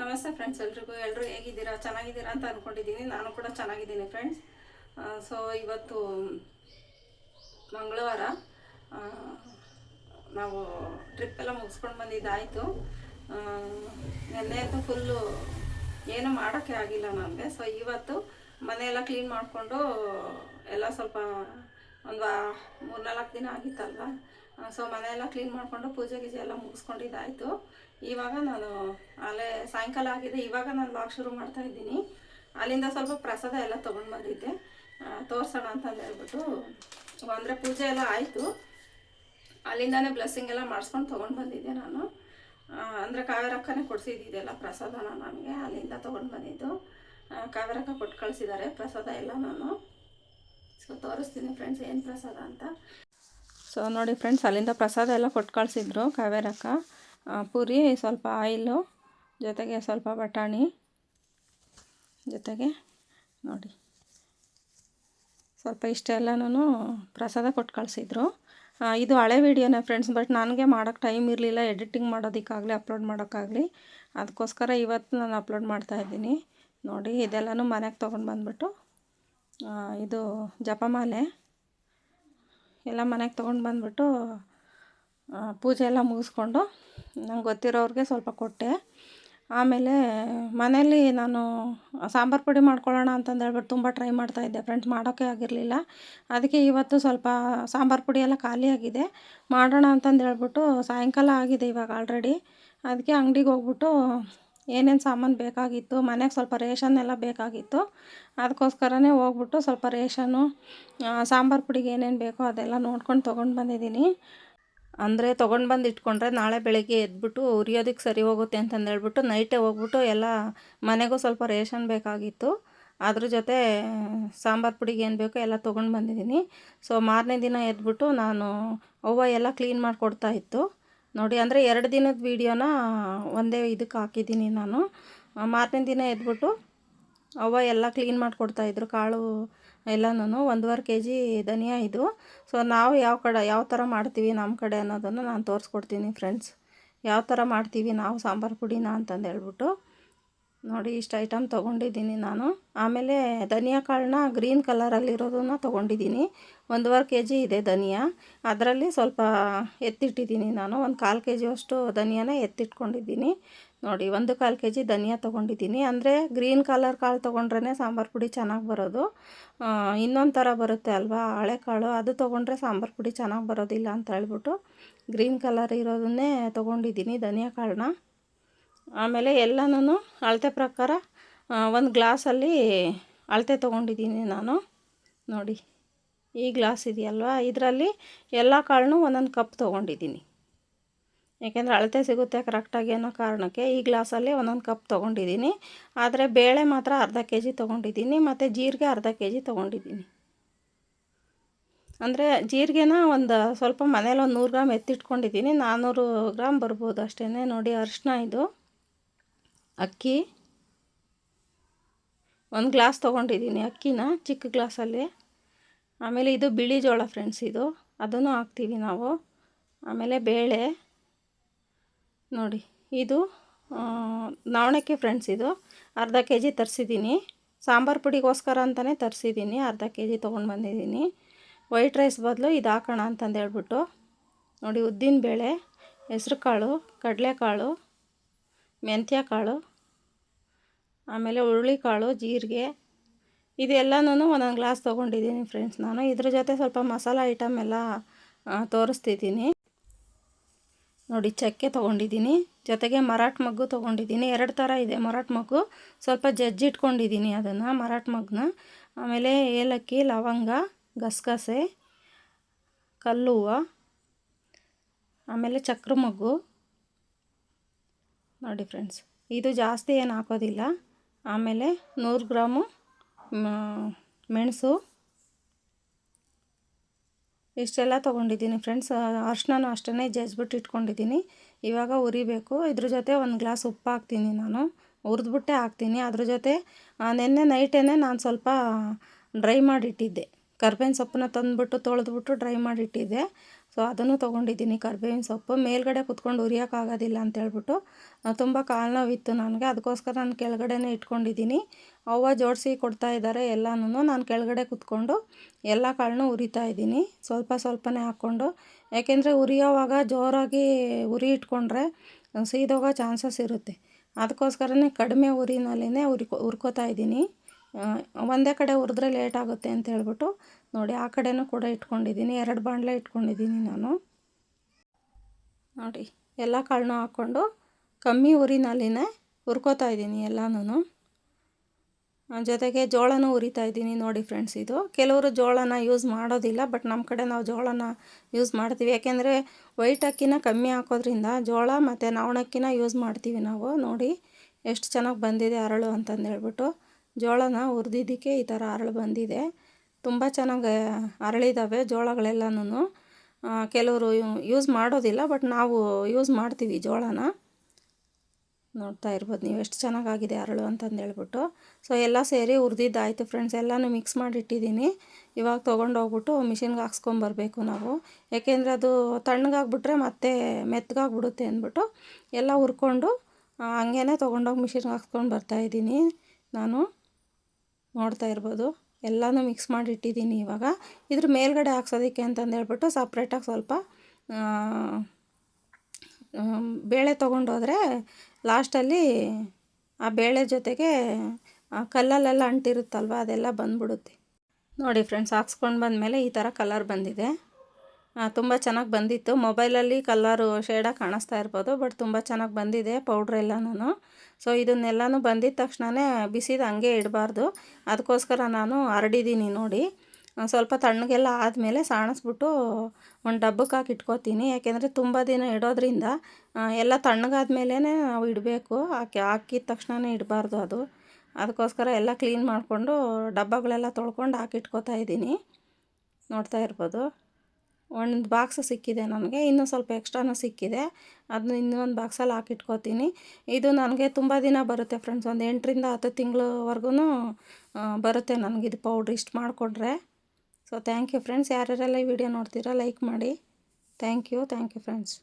ನಮಸ್ತೆ ಫ್ರೆಂಡ್ಸ್ ಎಲ್ರಿಗೂ ಎಲ್ಲರೂ ಹೇಗಿದ್ದೀರಾ, ಚೆನ್ನಾಗಿದ್ದೀರಾ ಅಂತ ಅಂದ್ಕೊಂಡಿದ್ದೀನಿ ನಾನು ಕೂಡ ಚೆನ್ನಾಗಿದ್ದೀನಿ ಫ್ರೆಂಡ್ಸ್ ಸೊ ಇವತ್ತು ಮಂಗಳವಾರ ನಾವು ಟ್ರಿಪ್ ಎಲ್ಲ ಮುಗಿಸ್ಕೊಂಡು ಬಂದಿದ್ದಾಯಿತು. ನಿನ್ನೆ ಅಂತೂ ಫುಲ್ಲು ಏನು ಮಾಡೋಕ್ಕೆ ಆಗಿಲ್ಲ ನನಗೆ ಸೊ ಇವತ್ತು ಮನೆಯೆಲ್ಲ ಕ್ಲೀನ್ ಮಾಡಿಕೊಂಡು ಎಲ್ಲ ಸ್ವಲ್ಪ ಒಂದು ಮೂರ್ನಾಲ್ಕು ದಿನ ಆಗಿತ್ತಲ್ವ? ಸೊ ಮನೆಯೆಲ್ಲ ಕ್ಲೀನ್ ಮಾಡಿಕೊಂಡು ಪೂಜೆ ಗೀಜೆ ಎಲ್ಲ ಮುಗಿಸ್ಕೊಂಡಿದ್ದಾಯಿತು. ಇವಾಗ ನಾನು ಅಲ್ಲೇ ಸಾಯಂಕಾಲ ಆಗಿದೆ. ಇವಾಗ ನಾನು ಲಾಗ್ ಶುರು ಮಾಡ್ತಾ ಇದ್ದೀನಿ. ಅಲ್ಲಿಂದ ಸ್ವಲ್ಪ ಪ್ರಸಾದ ಎಲ್ಲ ತೊಗೊಂಡು ಬಂದಿದ್ದೆ. ತೋರಿಸೋಣ ಅಂತಂದು ಹೇಳ್ಬಿಟ್ಟು. ಅಂದರೆ ಪೂಜೆ ಎಲ್ಲ ಆಯಿತು. ಅಲ್ಲಿಂದನೇ ಬ್ಲೆಸ್ಸಿಂಗ್ ಎಲ್ಲ ಮಾಡಿಸ್ಕೊಂಡು ತೊಗೊಂಡು ಬಂದಿದ್ದೆ ನಾನು. ಅಂದರೆ ಕಾವೇರಕ್ಕನೇ ಕೊಡಿಸಿದ್ದಿದ್ದೆಲ್ಲ ಪ್ರಸಾದನ ನನಗೆ. ಅಲ್ಲಿಂದ ತೊಗೊಂಡು ಬಂದಿದ್ದು. ಕಾವೇರಕ್ಕ ಕೊಟ್ಟು ಕಳಿಸಿದ್ದಾರೆ ಪ್ರಸಾದ ಎಲ್ಲ ನಾನು. ಸೊ ತೋರಿಸ್ತೀನಿ ಫ್ರೆಂಡ್ಸ್ ಏನು ಪ್ರಸಾದ ಅಂತ. ಸೊ ನೋಡಿ ಫ್ರೆಂಡ್ಸ್ ಅಲ್ಲಿಂದ ಪ್ರಸಾದ ಎಲ್ಲ ಕೊಟ್ಟು ಕಳಿಸಿದ್ರು ಕಾವೇರಕ್ಕ ಪೂರಿ, ಸ್ವಲ್ಪ ಆಯಿಲು, ಜೊತೆಗೆ ಸ್ವಲ್ಪ ಬಟಾಣಿ, ಜೊತೆಗೆ ನೋಡಿ. ಸ್ವಲ್ಪ ಇಷ್ಟೆಲ್ಲನೂ ಪ್ರಸಾದ ಕೊಟ್ಟು ಕಳಿಸಿದ್ರು. ಇದು ಹಳೆ ವಿಡಿಯೋನೇ ಫ್ರೆಂಡ್ಸ್ ಬಟ್ ನನಗೆ ಮಾಡೋಕ್ಕೆ ಟೈಮ್ ಇರಲಿಲ್ಲ. ಎಡಿಟಿಂಗ್ ಮಾಡೋದಕ್ಕಾಗಲಿ ಅಪ್ಲೋಡ್ ಮಾಡೋಕ್ಕಾಗಲಿ. ಅದಕ್ಕೋಸ್ಕರ ಇವತ್ತು ನಾನು ಅಪ್ಲೋಡ್ ಮಾಡ್ತಾಯಿದ್ದೀನಿ ನೋಡಿ, ಇದೆಲ್ಲನೂ ಮನೆಗೆ ತೊಗೊಂಡು ಬಂದ್ಬಿಟ್ಟು ಇದು ಜಪಮಾಲೆ. ಎಲ್ಲ ಮನೆಗೆ ತೊಗೊಂಡು ಬಂದ್ಬಿಟ್ಟು ಪೂಜೆ ಎಲ್ಲ ಮುಗಿಸ್ಕೊಂಡು ನಂಗೆ ಗೊತ್ತಿರೋರಿಗೆ ಸ್ವಲ್ಪ ಕೊಟ್ಟೆ. ಆಮೇಲೆ ಮನೇಲಿ ನಾನು ಸಾಂಬಾರು ಪುಡಿ ಮಾಡ್ಕೊಳ್ಳೋಣ ಅಂತಂದು ಹೇಳ್ಬಿಟ್ಟು ತುಂಬ ಟ್ರೈ ಮಾಡ್ತಾಯಿದ್ದೆ ಫ್ರೆಂಡ್ಸ್ ಮಾಡೋಕ್ಕೆ ಆಗಿರಲಿಲ್ಲ. ಅದಕ್ಕೆ ಇವತ್ತು ಸ್ವಲ್ಪ ಸಾಂಬಾರು ಪುಡಿ ಎಲ್ಲ ಖಾಲಿಯಾಗಿದೆ ಮಾಡೋಣ ಅಂತಂದೇಳ್ಬಿಟ್ಟು ಸಾಯಂಕಾಲ ಆಗಿದೆ ಇವಾಗ ಆಲ್ರೆಡಿ. ಅದಕ್ಕೆ ಅಂಗಡಿಗೆ ಹೋಗ್ಬಿಟ್ಟು ಏನೇನು ಸಾಮಾನು ಬೇಕಾಗಿತ್ತು, ಮನೆಗೆ ಸ್ವಲ್ಪ ರೇಷನ್ ಎಲ್ಲ ಬೇಕಾಗಿತ್ತು. ಅದಕ್ಕೋಸ್ಕರನೇ ಹೋಗ್ಬಿಟ್ಟು ಸ್ವಲ್ಪ ರೇಷನ್ನು ಸಾಂಬಾರು ಪುಡಿಗೆ ಏನೇನು ಬೇಕೋ ಅದೆಲ್ಲ ನೋಡ್ಕೊಂಡು ತೊಗೊಂಡು ಬಂದಿದ್ದೀನಿ. ಅಂದರೆ ತೊಗೊಂಡು ಬಂದು ಇಟ್ಕೊಂಡ್ರೆ ನಾಳೆ ಬೆಳಗ್ಗೆ ಎದ್ಬಿಟ್ಟು ಉರಿಯೋದಕ್ಕೆ ಸರಿ ಹೋಗುತ್ತೆ ಅಂತಂದು ಹೇಳ್ಬಿಟ್ಟು ನೈಟೇ ಹೋಗ್ಬಿಟ್ಟು ಎಲ್ಲ ಮನೆಗೂ ಸ್ವಲ್ಪ ರೇಷನ್ ಬೇಕಾಗಿತ್ತು. ಅದ್ರ ಜೊತೆ ಸಾಂಬಾರು ಪುಡಿಗೆ ಏನು ಬೇಕೋ ಎಲ್ಲ ತೊಗೊಂಡು ಬಂದಿದ್ದೀನಿ ಸೊ ಮಾರನೇ ದಿನ ಎದ್ಬಿಟ್ಟು ನಾನು ಅವ್ವ ಎಲ್ಲ ಕ್ಲೀನ್ ಮಾಡಿಕೊಡ್ತಾ ಇತ್ತು. ನೋಡಿ ಅಂದರೆ ಎರಡು ದಿನದ ವೀಡಿಯೋನ ಒಂದೇ ಇದಕ್ಕೆ ಹಾಕಿದ್ದೀನಿ ನಾನು. ಮಾರನೇ ದಿನ ಎದ್ಬಿಟ್ಟು ಅವ್ವ ಎಲ್ಲ ಕ್ಲೀನ್ ಮಾಡಿಕೊಡ್ತಾಯಿದ್ರು ಕಾಳು ಎಲ್ಲನೂ ಒಂದೂವರೆ ಕೆ ಜಿ ಧನಿಯಾ ಇದು. ಸೊ ನಾವು ಯಾವ ಕಡೆ, ಯಾವ ಥರ ಮಾಡ್ತೀವಿ ನಮ್ಮ ಕಡೆ ಅನ್ನೋದನ್ನು ನಾನು ತೋರಿಸ್ಕೊಡ್ತೀನಿ ಫ್ರೆಂಡ್ಸ್ ಯಾವ ಥರ ಮಾಡ್ತೀವಿ ನಾವು ಸಾಂಬಾರು ಪುಡಿನ ಅಂತಂದು ಹೇಳ್ಬಿಟ್ಟು. ನೋಡಿ, ಇಷ್ಟು ಐಟಮ್ ತೊಗೊಂಡಿದ್ದೀನಿ ನಾನು. ಆಮೇಲೆ ಧನಿಯಾ ಕಾಳನ್ನ ಗ್ರೀನ್ ಕಲರಲ್ಲಿರೋದನ್ನ ತೊಗೊಂಡಿದ್ದೀನಿ. ಒಂದೂವರೆ ಕೆ ಜಿ ಇದೆ ಧನಿಯಾ. ಅದರಲ್ಲಿ ಸ್ವಲ್ಪ ಎತ್ತಿಟ್ಟಿದ್ದೀನಿ ನಾನು. ಒಂದು ಕಾಲು ಕೆ ಜಿಯಷ್ಟು ಧನಿಯಾನ ಎತ್ತಿಟ್ಕೊಂಡಿದ್ದೀನಿ. ನೋಡಿ, ಒಂದು ಕಾಲು ಕೆ ಜಿ ಧನಿಯಾ ತೊಗೊಂಡಿದ್ದೀನಿ. ಅಂದರೆ ಗ್ರೀನ್ ಕಲರ್ ಕಾಳು ತೊಗೊಂಡ್ರೇ ಸಾಂಬಾರು ಪುಡಿ ಚೆನ್ನಾಗಿ ಬರೋದು. ಇನ್ನೊಂದು ಥರ ಬರುತ್ತೆ ಅಲ್ವಾ? ಹಳೆ ಕಾಳು, ಅದು ತೊಗೊಂಡ್ರೆ ಸಾಂಬಾರು ಪುಡಿ ಚೆನ್ನಾಗಿ ಬರೋದಿಲ್ಲ ಅಂತ ಹೇಳ್ಬಿಟ್ಟು ಗ್ರೀನ್ ಕಲರ್ ಇರೋದನ್ನೇ ತೊಗೊಂಡಿದ್ದೀನಿ ಧನಿಯಾ ಕಾಳನ್ನ. ಆಮೇಲೆ ಎಲ್ಲನೂ ಅಳತೆ ಪ್ರಕಾರ ಒಂದು ಗ್ಲಾಸಲ್ಲಿ ಅಳತೆ ತೊಗೊಂಡಿದ್ದೀನಿ ನಾನು. ನೋಡಿ, ಈ ಗ್ಲಾಸ್ ಇದೆಯಲ್ವಾ? ಇದರಲ್ಲಿ ಎಲ್ಲ ಕಾಳನ್ನೂ ಒಂದೊಂದು ಕಪ್ ತೊಗೊಂಡಿದ್ದೀನಿ. ಏಕೆಂದರೆ ಅಳತೆ ಸಿಗುತ್ತೆ ಕರೆಕ್ಟಾಗಿ ಅನ್ನೋ ಕಾರಣಕ್ಕೆ ಈ ಗ್ಲಾಸಲ್ಲಿ ಒಂದೊಂದು ಕಪ್ ತೊಗೊಂಡಿದ್ದೀನಿ. ಆದರೆ ಬೇಳೆ ಮಾತ್ರ ಅರ್ಧ ಕೆ ಜಿ ತೊಗೊಂಡಿದ್ದೀನಿ ಮತ್ತು ಜೀರಿಗೆ ಅರ್ಧ ಕೆ ಜಿ ತೊಗೊಂಡಿದ್ದೀನಿ. ಅಂದರೆ ಜೀರಿಗೆನ ಒಂದು ಸ್ವಲ್ಪ ಮನೇಲಿ ಒಂದು ನೂರು ಗ್ರಾಮ್ ಎತ್ತಿಟ್ಕೊಂಡಿದ್ದೀನಿ. ನಾನ್ನೂರು ಗ್ರಾಮ್ ಬರ್ಬೋದು ಅಷ್ಟೇ ನೋಡಿ ಅರಿಶಿನ ಇದು. ಅಕ್ಕಿ. ಒಂದು ಗ್ಲಾಸ್ ತೊಗೊಂಡಿದ್ದೀನಿ ಅಕ್ಕಿನ ಚಿಕ್ಕ ಗ್ಲಾಸಲ್ಲಿ. ಆಮೇಲೆ ಇದು ಬಿಳಿ ಜೋಳ ಫ್ರೆಂಡ್ಸ್ ಇದು. ಅದನ್ನು ಹಾಕ್ತೀವಿ ನಾವು. ಆಮೇಲೆ ಬೇಳೆ. ನೋಡಿ, ಇದು ನವಣಕ್ಕೆ ಫ್ರೆಂಡ್ಸ್ ಇದು. ಅರ್ಧ ಕೆ ಜಿ ತರಿಸಿದ್ದೀನಿ ಸಾಂಬಾರು ಪುಡಿಗೋಸ್ಕರ ಅಂತಲೇ ತರಿಸಿದ್ದೀನಿ ಅರ್ಧ ಕೆ ಜಿ ತೊಗೊಂಡು ಬಂದಿದ್ದೀನಿ ವೈಟ್ ರೈಸ್ ಬದಲು ಇದು ಹಾಕೋಣ ಅಂತಂದು ಹೇಳ್ಬಿಟ್ಟು. ನೋಡಿ, ಉದ್ದಿನ ಬೇಳೆ, ಹೆಸ್ರು ಕಾಳು, ಕಡಲೆಕಾಳು, ಮೆಂತ್ಯ ಕಾಳು, ಆಮೇಲೆ ಹುರುಳಿಕಾಳು ಜೀರಿಗೆ. ಇದೆಲ್ಲನೂ ಒಂದೊಂದು ಗ್ಲಾಸ್ ತೊಗೊಂಡಿದ್ದೀನಿ ಫ್ರೆಂಡ್ಸ್ ನಾನು ಇದ್ರ ಜೊತೆ ಸ್ವಲ್ಪ ಮಸಾಲ ಐಟಮ್ ಎಲ್ಲ ತೋರಿಸ್ತಿದ್ದೀನಿ ನೋಡಿ, ಚಕ್ಕೆ ತೊಗೊಂಡಿದ್ದೀನಿ. ಜೊತೆಗೆ ಮರಾಠ ಮಗ್ಗು ತೊಗೊಂಡಿದ್ದೀನಿ. ಎರಡು ಥರ ಇದೆ ಮರಾಠ ಮಗ್ಗು. ಸ್ವಲ್ಪ ಜಜ್ಜಿಟ್ಕೊಂಡಿದ್ದೀನಿ ಅದನ್ನು, ಮರಾಠ ಮಗ್ಗನ್ನ. ಆಮೇಲೆ ಏಲಕ್ಕಿ, ಲವಂಗ, ಗಸಗಸೆ, ಕಲ್ಲುವ, ಆಮೇಲೆ ಚಕ್ರ ಮಗ್ಗು. ನೋಡಿ ಫ್ರೆಂಡ್ಸ್, ಇದು ಜಾಸ್ತಿ ಏನು ಹಾಕೋದಿಲ್ಲ. ಆಮೇಲೆ ನೂರು ಗ್ರಾಮು ಮೆಣಸು. ಇಷ್ಟೆಲ್ಲ ತೊಗೊಂಡಿದ್ದೀನಿ ಫ್ರೆಂಡ್ಸ್ ಅರ್ಶಿನೂ ಅಷ್ಟೇ ಜಜ್ಬಿಟ್ಟು ಇಟ್ಕೊಂಡಿದ್ದೀನಿ. ಇವಾಗ ಉರಿಬೇಕು ಇದ್ರ ಜೊತೆ ಒಂದು ಗ್ಲಾಸ್ ಉಪ್ಪು ಹಾಕ್ತೀನಿ ನಾನು. ಹುರಿದ್ಬಿಟ್ಟೆ ಹಾಕ್ತೀನಿ. ಅದ್ರ ಜೊತೆ ನಿನ್ನೆ ನೈಟೇ ನಾನು ಸ್ವಲ್ಪ ಡ್ರೈ ಮಾಡಿಟ್ಟಿದ್ದೆ. ಕರ್ಬೇವಿನ ಸೊಪ್ಪನ್ನ ತಂದುಬಿಟ್ಟು ತೊಳೆದ್ಬಿಟ್ಟು ಡ್ರೈ ಮಾಡಿಟ್ಟಿದ್ದೆ. ಸೊ ಅದನ್ನು ತೊಗೊಂಡಿದ್ದೀನಿ ಕರ್ಬೇವಿನ ಸೊಪ್ಪು. ಮೇಲ್ಗಡೆ ಕುತ್ಕೊಂಡು ಉರಿಯೋಕ್ಕಾಗೋದಿಲ್ಲ ಅಂತೇಳ್ಬಿಟ್ಟು ತುಂಬ ಕಾಲು ನೋವಿತ್ತು ನನಗೆ. ಅದಕ್ಕೋಸ್ಕರ ನಾನು ಕೆಳಗಡೆನೇ ಇಟ್ಕೊಂಡಿದ್ದೀನಿ. ಅವ್ವ ಜೋಡಿಸಿ ಕೊಡ್ತಾ ಇದ್ದಾರೆ ಎಲ್ಲನೂ ನಾನು ಕೆಳಗಡೆ ಕುತ್ಕೊಂಡು ಎಲ್ಲ ಕಾಳನ್ನೂ ಉರಿತಾ ಇದ್ದೀನಿ. ಸ್ವಲ್ಪ ಸ್ವಲ್ಪನೇ ಹಾಕ್ಕೊಂಡು. ಯಾಕೆಂದರೆ ಉರಿಯೋವಾಗ ಜೋರಾಗಿ ಉರಿ ಇಟ್ಕೊಂಡ್ರೆ ಸೀದೋಗೋ ಚಾನ್ಸಸ್ ಇರುತ್ತೆ. ಅದಕ್ಕೋಸ್ಕರನೇ ಕಡಿಮೆ ಉರಿನಲ್ಲಿನೇ ಉರಿ ಹುರ್ಕೋತಾ ಇದ್ದೀನಿ. ಒಂದೇ ಕಡೆ ಹುರಿದ್ರೆ ಲೇಟ್ ಆಗುತ್ತೆ ಅಂತ ಹೇಳ್ಬಿಟ್ಟು ನೋಡಿ ಆ ಕಡೆನೂ ಕೂಡ ಇಟ್ಕೊಂಡಿದ್ದೀನಿ. ಎರಡು ಬಾಣಲೆ ಇಟ್ಕೊಂಡಿದ್ದೀನಿ ನಾನು. ನೋಡಿ, ಎಲ್ಲ ಕಾಳನ್ನೂ ಹಾಕ್ಕೊಂಡು ಕಮ್ಮಿ ಉರಿನಲ್ಲಿನೇ ಹುರ್ಕೋತಾ ಇದ್ದೀನಿ ಎಲ್ಲನೂ ಜೊತೆಗೆ ಜೋಳನೂ ಹುರಿತಾ ಇದ್ದೀನಿ ನೋಡಿ ಫ್ರೆಂಡ್ಸ್ ಇದು. ಕೆಲವರು ಜೋಳನ ಯೂಸ್ ಮಾಡೋದಿಲ್ಲ ಬಟ್ ನಮ್ಮ ಕಡೆ ನಾವು ಜೋಳನ ಯೂಸ್ ಮಾಡ್ತೀವಿ. ಯಾಕೆಂದರೆ ವೈಟ್ ಅಕ್ಕಿನ ಕಮ್ಮಿ ಹಾಕೋದ್ರಿಂದ ಜೋಳ ಮತ್ತು ನವಣಕ್ಕಿನ ಯೂಸ್ ಮಾಡ್ತೀವಿ ನಾವು. ನೋಡಿ, ಎಷ್ಟು ಚೆನ್ನಾಗಿ ಬಂದಿದೆ ಅರಳು ಅಂತಂದು ಹೇಳ್ಬಿಟ್ಟು. ಜೋಳನ ಹುರಿದಿದ್ದಕ್ಕೆ ಈ ಥರ ಅರಳು ಬಂದಿದೆ. ತುಂಬ ಚೆನ್ನಾಗಿ ಅರಳಿದ್ದಾವೆ ಜೋಳಗಳೆಲ್ಲನೂ ಕೆಲವರು ಯೂಸ್ ಮಾಡೋದಿಲ್ಲ ಬಟ್ ನಾವು ಯೂಸ್ ಮಾಡ್ತೀವಿ ಜೋಳನ. ನೋಡ್ತಾ ಇರ್ಬೋದು ನೀವು ಎಷ್ಟು ಚೆನ್ನಾಗಾಗಿದೆ ಅರಳು ಅಂತಂದು ಹೇಳ್ಬಿಟ್ಟು. ಸೊ ಎಲ್ಲ ಸೇರಿ ಹುರಿದಿದ್ದಾಯಿತು ಫ್ರೆಂಡ್ಸ್ ಎಲ್ಲನೂ ಮಿಕ್ಸ್ ಮಾಡಿಟ್ಟಿದ್ದೀನಿ. ಇವಾಗ ತೊಗೊಂಡೋಗ್ಬಿಟ್ಟು ಮಿಷಿನ್ಗೆ ಹಾಕ್ಸ್ಕೊಂಬರ್ಬೇಕು ನಾವು. ಯಾಕೆಂದರೆ ಅದು ತಣ್ಣಗಾಗ್ಬಿಟ್ರೆ ಮತ್ತೆ ಮೆತ್ತಗಾಗ್ಬಿಡುತ್ತೆ ಅಂದ್ಬಿಟ್ಟು ಎಲ್ಲ ಹುರ್ಕೊಂಡು ಹಂಗೇ ತೊಗೊಂಡೋಗಿ ಮಿಷಿನ್ಗೆ ಹಾಕ್ಸ್ಕೊಂಡು ಬರ್ತಾಯಿದ್ದೀನಿ ನಾನು. ನೋಡ್ತಾ ಇರ್ಬೋದು. ಎಲ್ಲನೂ ಮಿಕ್ಸ್ ಮಾಡಿ ಇಟ್ಟಿದ್ದೀನಿ ಇವಾಗ. ಇದ್ರ ಮೇಲ್ಗಡೆ ಹಾಕ್ಸೋದಕ್ಕೆ ಅಂತಂದು ಹೇಳ್ಬಿಟ್ಟು ಸಪ್ರೇಟಾಗಿ ಸ್ವಲ್ಪ ಬೇಳೆ ತೊಗೊಂಡೋದ್ರೆ ಲಾಸ್ಟಲ್ಲಿ ಆ ಬೇಳೆ ಜೊತೆಗೆ ಕಲ್ಲಲ್ಲೆಲ್ಲ ಅಂಟಿರುತ್ತಲ್ವ ಅದೆಲ್ಲ ಬಂದ್ಬಿಡುತ್ತೆ. ನೋಡಿ ಫ್ರೆಂಡ್ಸ್ ಹಾಕ್ಸ್ಕೊಂಡು ಬಂದಮೇಲೆ ಈ ಥರ ಕಲರ್ ಬಂದಿದೆ. ತುಂಬ ಚೆನ್ನಾಗಿ ಬಂದಿತ್ತು. ಮೊಬೈಲಲ್ಲಿ ಕಲ್ಲರು ಶೇಡಾಗಿ ಕಾಣಿಸ್ತಾ ಇರ್ಬೋದು, ಬಟ್ ತುಂಬ ಚೆನ್ನಾಗಿ ಬಂದಿದೆ, ಪೌಡ್ರ್ ಎಲ್ಲನೂ ಸೊ, ಇದನ್ನೆಲ್ಲನೂ ಬಂದಿದ್ದ ತಕ್ಷಣವೇ ಬಿಸಿದು ಹಂಗೆ ಇಡಬಾರ್ದು. ಅದಕ್ಕೋಸ್ಕರ ನಾನು ಹರಡಿದ್ದೀನಿ ನೋಡಿ. ಸ್ವಲ್ಪ ತಣ್ಣಗೆಲ್ಲ ಆದಮೇಲೆ ಸಾಣಿಸ್ಬಿಟ್ಟು ಒಂದು ಡಬ್ಬಕ್ಕೆ ಹಾಕಿ ಇಟ್ಕೋತೀನಿ. ಯಾಕೆಂದರೆ ತುಂಬ ದಿನ ಇಡೋದ್ರಿಂದ ಎಲ್ಲ ತಣ್ಣಗಾದ್ಮೇಲೆ ನಾವು ಇಡಬೇಕು. ಹಾಕಿ, ಹಾಕಿದ ತಕ್ಷಣವೇ ಇಡಬಾರ್ದು ಅದು. ಅದಕ್ಕೋಸ್ಕರ ಎಲ್ಲ ಕ್ಲೀನ್ ಮಾಡಿಕೊಂಡು ಡಬ್ಬಗಳೆಲ್ಲ ತೊಳ್ಕೊಂಡು ಹಾಕಿಟ್ಕೋತಾ ಇದ್ದೀನಿ. ನೋಡ್ತಾ ಇರ್ಬೋದು. ಒಂದು ಬಾಕ್ಸ್ ಸಿಕ್ಕಿದೆ ನನಗೆ, ಇನ್ನೂ ಸ್ವಲ್ಪ ಎಕ್ಸ್ಟ್ರಾನೂ ಸಿಕ್ಕಿದೆ. ಅದನ್ನ ಇನ್ನೊಂದು ಬಾಕ್ಸಲ್ಲಿ ಹಾಕಿಟ್ಕೋತೀನಿ. ಇದು ನನಗೆ ತುಂಬ ದಿನ ಬರುತ್ತೆ ಫ್ರೆಂಡ್ಸ್ ಒಂದು ಎಂಟರಿಂದ ಹತ್ತು ತಿಂಗಳವರೆಗೂ ಬರುತ್ತೆ ನನಗಿದು ಪೌಡ್ರ್ ಇಷ್ಟು ಮಾಡಿಕೊಡ್ರೆ. ಸೊ ಥ್ಯಾಂಕ್ ಯು ಫ್ರೆಂಡ್ಸ್ ಯಾರ್ಯಾರೆಲ್ಲ ಈ ವಿಡಿಯೋ ನೋಡ್ತೀರಾ ಲೈಕ್ ಮಾಡಿ. Thank you thank you friends